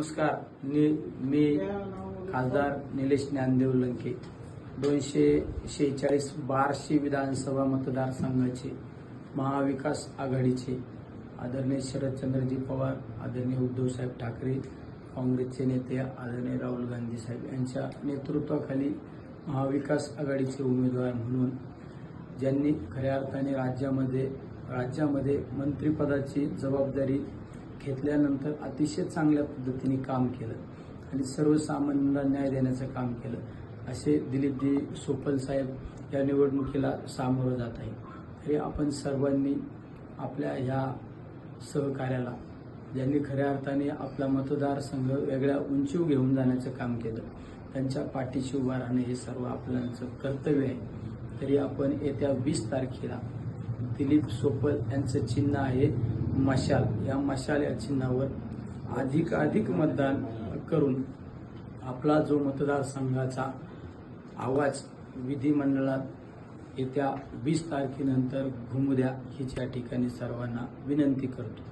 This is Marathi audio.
नमस्कार. नि मी खासदार निलेश ज्ञानदेव लंके. दोनशे शेहेचाळीस बार्शी विधानसभा मतदारसंघाचे महाविकास आघाडीचे आदरणीय शरदचंद्रजी पवार आदरणीय उद्धवसाहेब ठाकरे काँग्रेसचे नेते आदरणीय राहुल गांधी साहेब यांच्या नेतृत्वाखाली महाविकास आघाडीचे उमेदवार म्हणून ज्यांनी खऱ्या अर्थाने राज्यामध्ये राज्यामध्ये मंत्रिपदाची जबाबदारी घेतल्यानंतर अतिशय चांगल्या पद्धतीने काम केलं आणि सर्वसामान्यांना न्याय देण्याचं काम केलं. असे दिलीपजी सोपल साहेब या निवडणुकीला सामोरं जात आहे तरी आपण सर्वांनी आपल्या ह्या सहकार्याला ज्यांनी खऱ्या अर्थाने आपला मतदारसंघ वेगळ्या उंचीव घेऊन जाण्याचं काम केलं त्यांच्या पाठीशी उभा राहणं हे सर्व आपल्याचं कर्तव्य आहे. तरी आपण येत्या वीस तारखेला दिलीप सोपल यांचं चिन्ह आहे मशाल. या मशाल या चिन्हावर अधिकाधिक मतदान करून आपला जो मतदारसंघाचा आवाज विधिमंडळात येत्या वीस तारखेनंतर घुमू द्या हीच या ठिकाणी सर्वांना विनंती करतो.